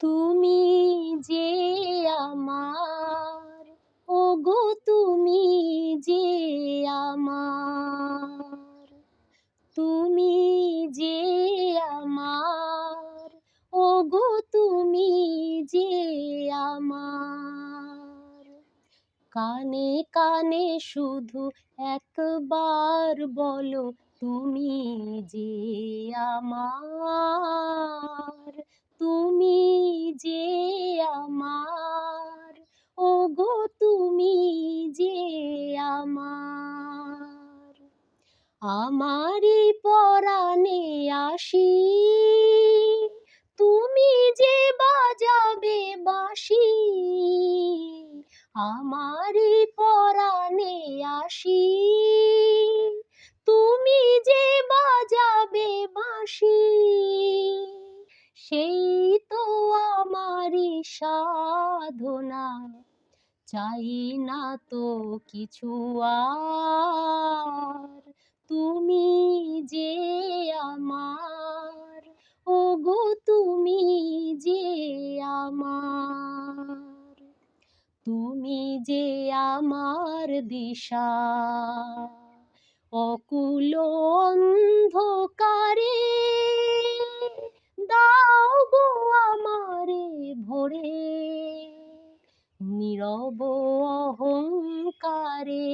তুমি যে আমার, ওগো তুমি যে আমার, তুমি যে আমার, ওগো তুমি যে আমার। কানে কানে শুধু একবার বলো, তুমি যে আমার, তুমি আমার, আমারই পরাণে আসি। তুমি যে বাজাবে বাঁশি, আমারই পরাণে আসি। তুমি যে বাজাবে বাঁশি, সেই তো আমারই সাধনা। চাই না তো কিছু আর। তুমি যে আমার, ওগো তুমি যে আমার। তুমি যে আমার দিশা, অকুল নীরব অহংকারে।